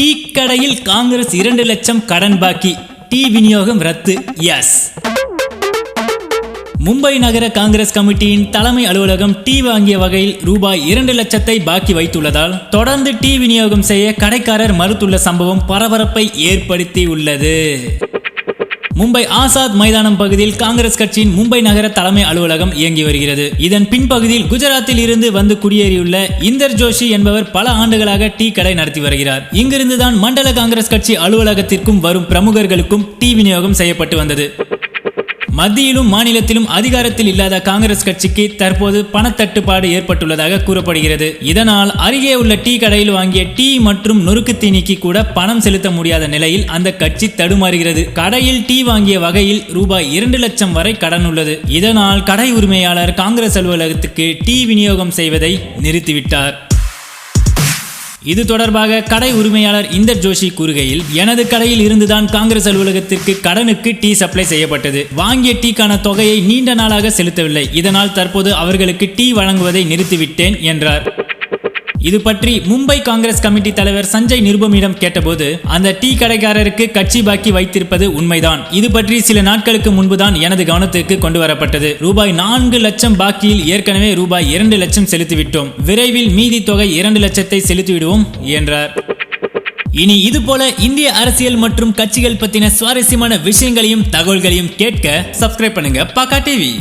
Tea கடையில் காங்கிரஸ் இரண்டு லட்சம் கடன் பாக்கி டீ விநியோகம் ரத்து. எஸ் மும்பை நகர காங்கிரஸ் கமிட்டியின் தலைமை அலுவலகம் டீ வாங்கிய வகையில் ரூபாய் இரண்டு லட்சத்தை பாக்கி வைத்துள்ளதால் தொடர்ந்து டீ விநியோகம் செய்ய கடைக்காரர் மறுத்துள்ள சம்பவம் பரபரப்பை ஏற்படுத்தி உள்ளது மும்பை ஆசாத் மைதானம் பகுதியில் காங்கிரஸ் கட்சியின் மும்பை நகர தலைமை அலுவலகம் இயங்கி வருகிறது. இதன் பின்பகுதியில் குஜராத்தில் இருந்து வந்து குடியேறியுள்ள இந்தர் ஜோஷி என்பவர் பல ஆண்டுகளாக டீ கடை நடத்தி வருகிறார். இங்கிருந்துதான் மண்டல காங்கிரஸ் கட்சி அலுவலகத்திற்கும் வரும் பிரமுகர்களுக்கும் டீ விநியோகம் செய்யப்பட்டு வந்தது. மத்தியிலும் மாநிலத்திலும் அதிகாரத்தில் இல்லாத காங்கிரஸ் கட்சிக்கு தற்போது பணத்தட்டுப்பாடு ஏற்பட்டுள்ளதாக கூறப்படுகிறது. இதனால் அருகே உள்ள டீ கடையில் வாங்கிய டீ மற்றும் நொறுக்கு தீனிக்கு கூட பணம் செலுத்த முடியாத நிலையில் அந்த கட்சி தடுமாறுகிறது. கடையில் டீ வாங்கிய வகையில் ரூபாய் இரண்டு லட்சம் வரை கடன் உள்ளது. இதனால் கடை உரிமையாளர் காங்கிரஸ் அலுவலகத்துக்கு டீ விநியோகம் செய்வதை நிறுத்திவிட்டார். இது தொடர்பாக கடை உரிமையாளர் இந்தர் ஜோஷி கூறுகையில் எனது கடையில் இருந்துதான் காங்கிரஸ் அலுவலகத்திற்கு கடனுக்கு டீ சப்ளை செய்யப்பட்டது. வாங்கிய டீக்கான தொகையை நீண்ட நாளாக செலுத்தவில்லை. இதனால் தற்போது அவர்களுக்கு டீ வழங்குவதை நிறுத்திவிட்டேன் என்றார். இது பற்றி மும்பை காங்கிரஸ் கமிட்டி தலைவர் சஞ்சய் நிருபமிடம் கேட்டபோது அந்த டீ கடைக்காரருக்கு கட்சி பாக்கி வைத்திருப்பது உண்மைதான். இது பற்றி சில நாட்களுக்கு முன்புதான் எனது கவனத்திற்கு கொண்டு வரப்பட்டது ரூபாய் நான்கு லட்சம் பாக்கியில் ஏற்கனவே ரூபாய் இரண்டு லட்சம் செலுத்திவிட்டோம். விரைவில் மீதி தொகை இரண்டு லட்சத்தை செலுத்திவிடுவோம் என்றார். இனி இது போல இந்திய அரசியல் மற்றும் கட்சிகள் பத்தின சுவாரஸ்யமான விஷயங்களையும் தகவல்களையும் கேட்க சப்ஸ்கிரைப் பண்ணுங்க பாக்கா டிவி